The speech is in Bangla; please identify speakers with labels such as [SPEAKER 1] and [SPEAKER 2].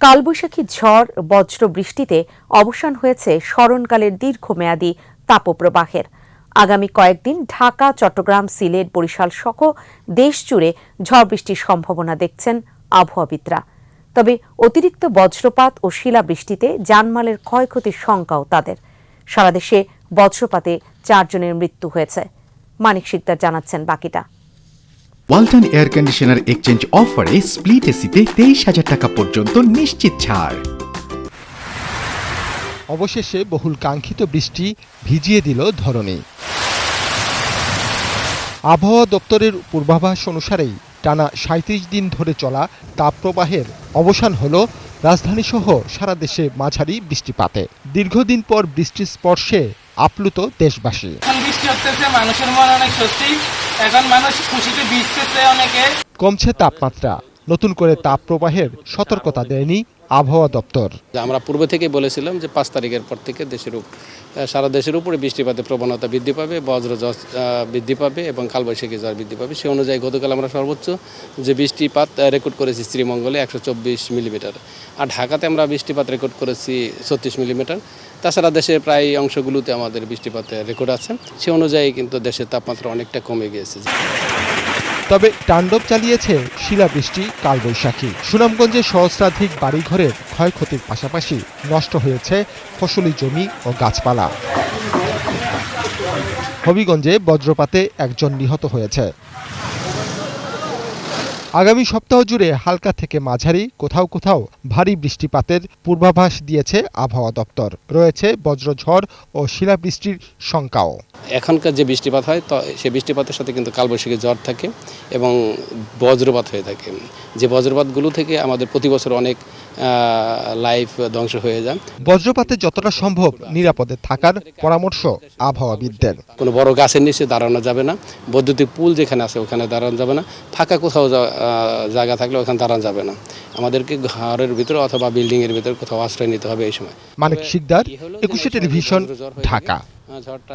[SPEAKER 1] কালবৈশাখী ঝড়, বজ্র বৃষ্টিতে অবসান হয়েছে স্মরণকালের দীর্ঘমেয়াদী তাপপ্রবাহের। আগামী কয়েকদিন ঢাকা, চট্টগ্রাম, সিলেট, বরিশাল সহ দেশজুড়ে ঝড় বৃষ্টির সম্ভাবনা দেখছেন আবহাওয়াবিদরা। তবে অতিরিক্ত বজ্রপাত ও শিলাবৃষ্টিতে জানমালের ক্ষয়ক্ষতির শঙ্কাও তাদের। সারা দেশে বজ্রপাতে চারজনের মৃত্যু হয়েছে। মানিক শিকদার জানাচ্ছেন বাকিটা।
[SPEAKER 2] ওয়ালটন এয়ার কন্ডিশনার এক্সচেঞ্জ অফারে স্প্লিট এসিতে তেইশ হাজার টাকা পর্যন্ত নিশ্চিত ছাড়।
[SPEAKER 3] অবশেষে বহুল কাঙ্ক্ষিত বৃষ্টি ভিজিয়ে দিল ধরণী। আবহাওয়া দপ্তরের পূর্বাভাস অনুসারেই টানা সাঁত্রিশ দিন ধরে চলা তাপপ্রবাহের অবসান হল রাজধানীসহ সারা দেশে মাঝারি বৃষ্টিপাতে। দীর্ঘদিন পর বৃষ্টির স্পর্শে আপ্লুত দেশবাসী।
[SPEAKER 4] বৃষ্টি হতেছে মানুষের মনে অনেক স্বস্তি? এখন মানুষ খুশিতে ভিজতেছে অনেকে।
[SPEAKER 3] কমছে তাপমাত্রা। নতুন করে তাপ প্রবাহের সতর্কতা দেয়নি আবহাওয়া দপ্তর।
[SPEAKER 5] আমরা পূর্বে থেকে বলেছিলাম যে পাঁচ তারিখের পর থেকে দেশের সারা দেশের উপরে বৃষ্টিপাতের প্রবণতা বৃদ্ধি পাবে বজ্র ঝড়, বৃদ্ধি পাবে এবং কালবৈশাখী জ্বর বৃদ্ধি পাবে। সে অনুযায়ী গতকাল আমরা সর্বোচ্চ যে বৃষ্টিপাত রেকর্ড করেছি শ্রীমঙ্গলে একশো চব্বিশ মিলিমিটার আর ঢাকাতে আমরা বৃষ্টিপাত রেকর্ড করেছি ছত্রিশ মিলিমিটার। তাছাড়া দেশের প্রায় অংশগুলোতে আমাদের বৃষ্টিপাতের রেকর্ড আছে। সে অনুযায়ী কিন্তু দেশের তাপমাত্রা অনেকটা কমে গিয়েছে।
[SPEAKER 3] তবে তাণ্ডব চালিয়েছে শিলাবৃষ্টি, কালবৈশাখী। সুনামগঞ্জে সহস্রাধিক বাড়িঘরের ক্ষয়ক্ষতির পাশাপাশি নষ্ট হয়েছে ফসলি জমি ও গাছপালা। হবিগঞ্জে বজ্রপাতে একজন নিহত হয়েছে। আগামী সপ্তাহ জুড়ে হালকা থেকে মাঝারি, কোথাও কোথাও ভারী বৃষ্টিপাতের পূর্বাভাস দিয়েছে আবহাওয়া দপ্তর। রয়েছে বজ্রঝড় ও শিলাবৃষ্টির শঙ্কাও।
[SPEAKER 5] এখনকার যে বৃষ্টিপাত হয় তো সেই বৃষ্টিপাতের সাথে কিন্তু কালবৈশাখী জ্বর থাকে এবং বজ্রপাত হয়ে থাকে। যে বজ্রপাতগুলো থেকে আমাদের প্রতি বছর অনেক লাইফ ধ্বংস হয়ে যায়।
[SPEAKER 3] বজ্রপাতে যতটা সম্ভব নিরাপদে থাকার পরামর্শ আবহাওয়াবিদদের।
[SPEAKER 5] কোনো বড় গাছের নিচে দাঁড়ানো যাবে না বৈদ্যুতিক পুল যেখানে আছে ওখানে দাঁড়ানো যাবে না ফাঁকা কোথাও জায়গা থাকলে ওখানে দাঁড়ানো যাবে না। আমাদেরকে ঘরের ভিতরে অথবা বিল্ডিংয়ের ভিতরে কোথাও আশ্রয় নিতে হবে এই সময়।
[SPEAKER 3] মানিক শিকদার একুশে টেলিভিশন। ঢাকা।
[SPEAKER 5] ঝড়টা